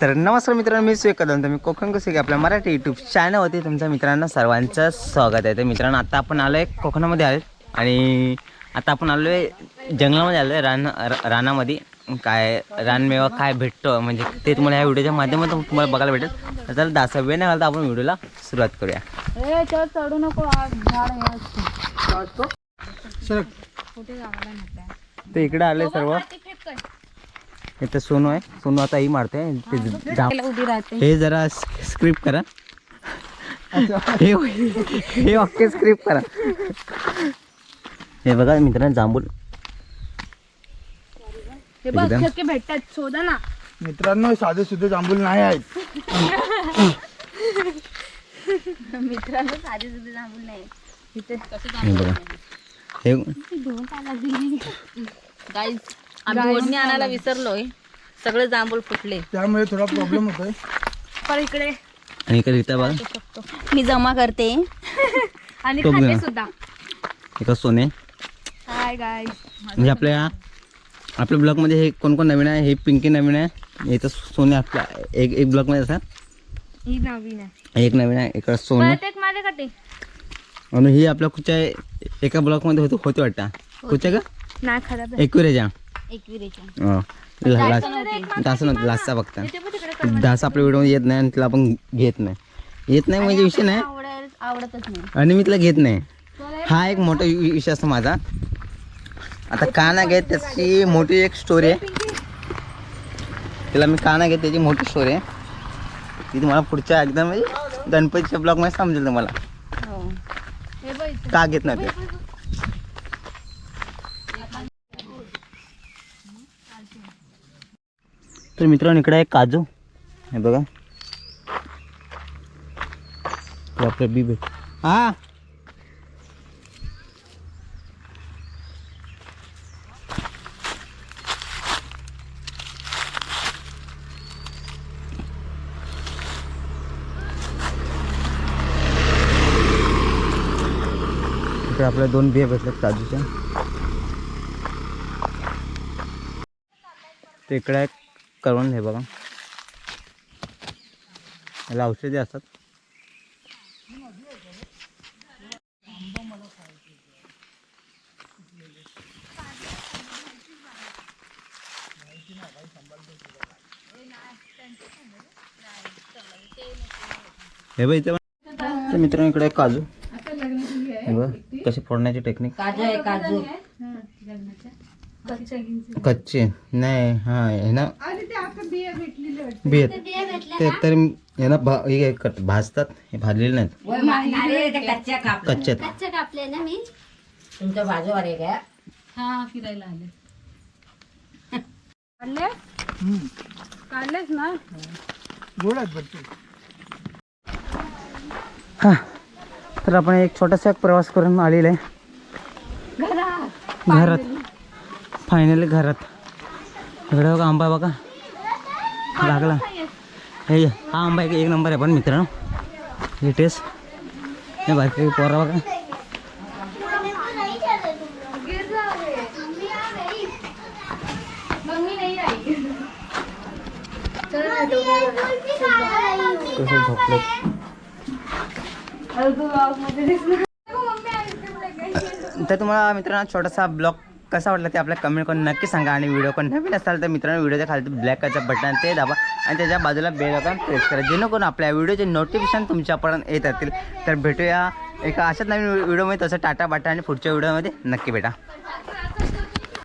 तर नमस्कार मित्रांनो मी सुयोग कदम तर मी कोकण कसे आपल्या मराठी यूट्यूब चॅनलवरती तुमच्या मित्रांना सर्वांचं स्वागत आहे. तर मित्रांनो आता आपण आलो आहे कोकणामध्ये आलो आणि आता आपण आलो आहे जंगलामध्ये आलो आहे रान रा- रानामध्ये. काय रानमेवा काय भेटतो? म्हणजे ते तुम्हाला ह्या व्हिडिओच्या माध्यमातून तुम्हाला बघायला भेटेल. तर चला दहा वेळ नाही घालता आपण व्हिडिओला सुरुवात करूया. ए चढ चढू नको. तर इकडे आले सर्व. इथं सोनू आहे. सोनू आता ही मारते. ते उभी राहते. हे जरा स्क्रिप्ट करा. हे हे वाक्य स्क्रिप्ट करा. हे बघा मित्रांनो जांभूल हे बघ एकदम. शक्य भेटतात. शोधा ना. मित्रांनो साधे सुधे जांभूल नाही आहेत. मित्रांनो साधे सुधे जांभूल नाही इथे हे बघा. हे गाईज आम्ही ओढणी आणायला विसरलोय. सगळे जांभूळ फुटले. त्यामुळे थोडा प्रॉब्लेम होतोय. पण इकडे. आणि इकडे इथं बघा. मी जमा करते. आणि खाते. सुद्धा. इथं सोने. हाय गाय म्हणजे आपल्या आपल्या ब्लॉकमध्ये हे कोण कोण नवीन आहे? हे पिंकी नवीन आहे. इथं सोने आपल्या एक एक ब्लॉकमध्ये असतात. ही नवीन आहे. एक नवीन आहे इकडं सोने. परत एक माझ्या काटे आणि ही आपल्या कुच्या एका ब्लॉकमध्ये होती होती वाटतं. कुच्या का नाही खराब आहे. एकविरेच्या हो. दास नव्हतं लास्टचा फक्त. दास आपल्या व्हिडिओमध्ये येत नाही आणि तिला आपण घेत नाही. येत नाही म्हणजे विषय नाही. आवडत आवडतच नाही. आणि मी तिला घेत नाही. हा एक मोठा विषय असतो माझा. आता का ना घेत त्याची मोठी एक स्टोरी आहे. तिला मी का ना घेत त्याची मोठी स्टोरी आहे. ती तुम्हाला पुढच्या एकदम गणपतीच्या ब्लॉगमध्ये समजेल तुम्हाला. हो. हे. का घेत नाही ते? तर मित्रांनो इकडे आहे काजू. हे बघा. आपलं बी भेट हा. आपल्या दोन बिया भेटल्यात काजूच्या. ते इकडे एक करून हे बघा. याला औषधी असतात. हे बघ इथे. तर मित्रांनो इकडे काजू. हे बघ कशी फोडण्याची टेक्निक काजू आहे काजू. कच्चे नाही हा हे ना. बिया ते तर हे ना भा हे करतात, भाजतात. हे भाजलेले नाहीत. कच्च्या कच्चे आहेत. कापले ना मी. तुमच्या बाजूवर आहे. का हा फिरायला आले. काढले? काढलेच ना. हा. तर आपण एक छोटासा एक प्रवास करून आलेला. आहे घरात. फायनली घरात. इकडे बघा आंबा बघा. लागला. हे हा आंबा एक एक नंबर आहे पण मित्रांनो. लेटेस्ट हे बाकी पोरा बघा. कसं झोपलं तर तुम्हाला मित्रांनो छोटासा ब्लॉग कसा वाटला ते आपल्या कमेंट करून नक्की सांगा आणि व्हिडिओ कोण नवीन असाल तर मित्रांनो व्हिडिओच्या खाली ब्लॅक कलरचं बटन ते दाबा आणि त्याच्या बाजूला बेल आयकॉन प्रेस करा. जेणेकरून आपल्या व्हिडिओचे नोटिफिकेशन तुमच्यापर्यंत येत असतील. तर भेटूया एका अशाच नवीन व्हिडिओमध्ये तसं टाटा बाटा आणि पुढच्या व्हिडिओमध्ये नक्की भेटा.